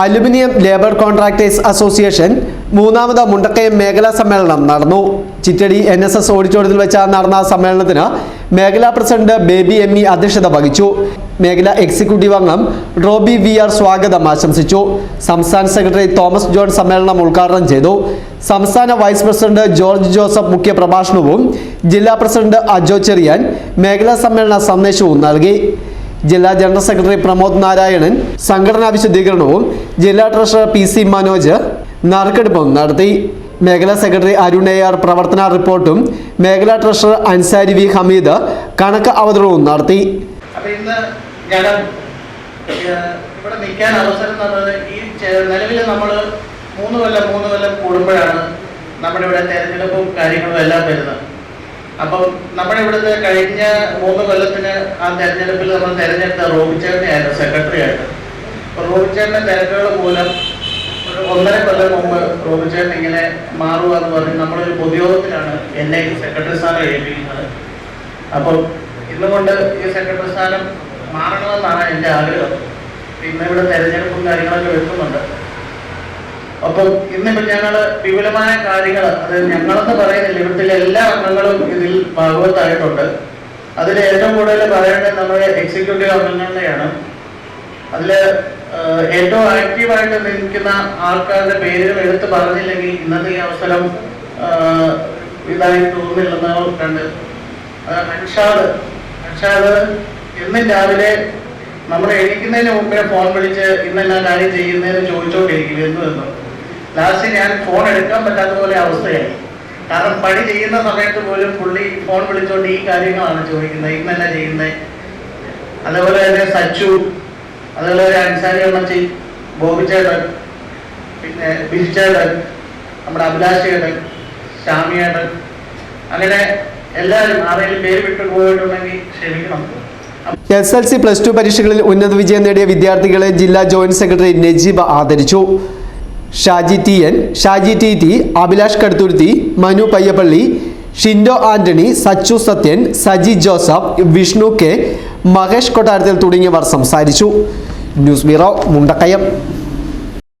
Aluminium labour contractors association മൂന്നാമത് മുണ്ടക്കയം മേഖലാ സമ്മേളനം നടന്നു. ചിറ്റടി എൻ എസ് എസ് ഓഡിറ്റോറിയത്തിൽ വെച്ചാൽ നടന്ന സമ്മേളനത്തിന് മേഖലാ പ്രസിഡന്റ് ബേബി എം ഇ അധ്യക്ഷത വഹിച്ചു. മേഖലാ എക്സിക്യൂട്ടീവ് അംഗം റോബി വി ആർ സ്വാഗതം ആശംസിച്ചു. സംസ്ഥാന സെക്രട്ടറി തോമസ് ജോൺ സമ്മേളനം ഉദ്ഘാടനം ചെയ്തു. സംസ്ഥാന വൈസ് പ്രസിഡന്റ് ജോർജ് ജോസഫ് മുഖ്യ പ്രഭാഷണവും ജില്ലാ പ്രസിഡന്റ് അജോ ചെറിയാൻ മേഖലാ സമ്മേളന സന്ദേശവും നൽകി. ജില്ലാ ജനറൽ സെക്രട്ടറി പ്രമോദ് നാരായണൻ സംഘടനാ വിശദീകരണവും ജില്ലാ ട്രഷറർ പി സി മനോജ് നറുക്കെടുപ്പും നടത്തി. മേഖലാ സെക്രട്ടറി അരുൺ എ ആർ പ്രവർത്തന റിപ്പോർട്ടും മേഖലാ ട്രഷറർ അൻസാരി വി ഹമീദ് കണക്ക് അവതരണവും നടത്തി. ഇവിടെ നിൽക്കാൻ അവസരം തന്നത് ഈ നിലവിൽ നമ്മൾ മൂന്ന് കൊല്ലം മൂന്ന് കൊല്ലം കൂടുമ്പോഴാണ് നമ്മുടെ ഇവിടെ തെരഞ്ഞെടുപ്പും കാര്യങ്ങളും എല്ലാം വരുന്നത്. അപ്പം നമ്മുടെ ഇവിടുത്തെ കഴിഞ്ഞ മൂന്ന് കൊല്ലത്തിന് ആ തെരഞ്ഞെടുപ്പിൽ നമ്മൾ തെരഞ്ഞെടുത്ത റോബിച്ചേട്ടനെയായിരുന്നു സെക്രട്ടറി ആയിട്ട്. അപ്പൊ റോബിച്ചേട്ടന്റെ തിരക്കുകൾ മൂലം ഒന്നര കൊല്ലം മുമ്പ് റോബിച്ചേട്ടൻ ഇങ്ങനെ മാറുക എന്ന് പറഞ്ഞ് നമ്മളൊരു പൊതുയോഗത്തിലാണ് എന്നെ സെക്രട്ടറി സ്ഥാനം ഏൽപ്പിക്കുന്നത്. അപ്പം ഇന്നുകൊണ്ട് ഈ സെക്രട്ടറി സ്ഥാനം മാറണമെന്നാണ് എന്റെ ആഗ്രഹം. ഇന്ന് ഇവിടെ തെരഞ്ഞെടുപ്പും കാര്യങ്ങളൊക്കെ വെക്കുന്നുണ്ട്. അപ്പം ഇന്നിപ്പോൾ ഞങ്ങൾ വിപുലമായ കാര്യങ്ങൾ അത് ഞങ്ങളെന്ന് പറയുന്നില്ല ഇവിടുത്തെ എല്ലാ അംഗങ്ങളും ഇതിൽ ഭാഗവത്തായിട്ടുണ്ട്. അതിൽ ഏറ്റവും കൂടുതൽ പറയേണ്ടത് നമ്മുടെ എക്സിക്യൂട്ടീവ് അംഗങ്ങളുടെയാണ് അതിൽ ഏറ്റവും ആക്റ്റീവായിട്ട് നിൽക്കുന്ന ആൾക്കാരുടെ പേരുകൾ എടുത്ത് പറഞ്ഞില്ലെങ്കിൽ ഇന്നത്തെ ഈ അവസരം ഇതായി തോന്നുന്നില്ലെന്ന് കണ്ട്. അൻഷാദ് അൻഷാദ് എന്നും രാവിലെ നമ്മൾ എണീക്കുന്നതിന് മുമ്പേ ഫോൺ വിളിച്ച് ഇന്നെല്ലാം കാര്യം ചെയ്യുന്നതെന്ന് ചോദിച്ചുകൊണ്ടിരിക്കും എന്ന് എന്നും. ലാസ്റ്റ് ഞാൻ ഫോൺ എടുക്കാൻ പറ്റാത്ത പോലെ അവസ്ഥയായി. കാരണം പണി ചെയ്യുന്ന സമയത്ത് പോലും പുള്ളി ഫോൺ വിളിച്ചുകൊണ്ട് ഈ കാര്യങ്ങളാണ് ചോദിക്കുന്നത്. ഇന്നല്ല ചെയ്യുന്നത് അതേപോലെ തന്നെ സച്ചു അതേപോലെ ഒരു അൻസാരി അമ്മച്ചി ബോബിച്ചേട്ടൻ പിന്നെ ബിജിച്ചേട്ടൻ നമ്മുടെ അഭിലാഷ് ചേട്ടൻ ശ്യാമിയേട്ടൻ അങ്ങനെ എല്ലാവരും ആരെങ്കിലും പേര് വിട്ടു പോയിട്ടുണ്ടെങ്കിൽ ക്ഷമിക്കണം. S L C plus two പരീക്ഷകളിൽ ഉന്നത വിജയം നേടിയ വിദ്യാർത്ഥികളെ ജില്ലാ ജോയിന്റ് സെക്രട്ടറി നജീബ ആദരിച്ചു. Shaji T N Shaji T T Abhilash Kaduthuruthy Manu Payyappally Shindo Antony Sachu Sathyan Saji Joseph Vishnu K Mahesh Kottarathil തുടങ്ങിയവർ സംസാരിച്ചു. News bureau Mundakayam.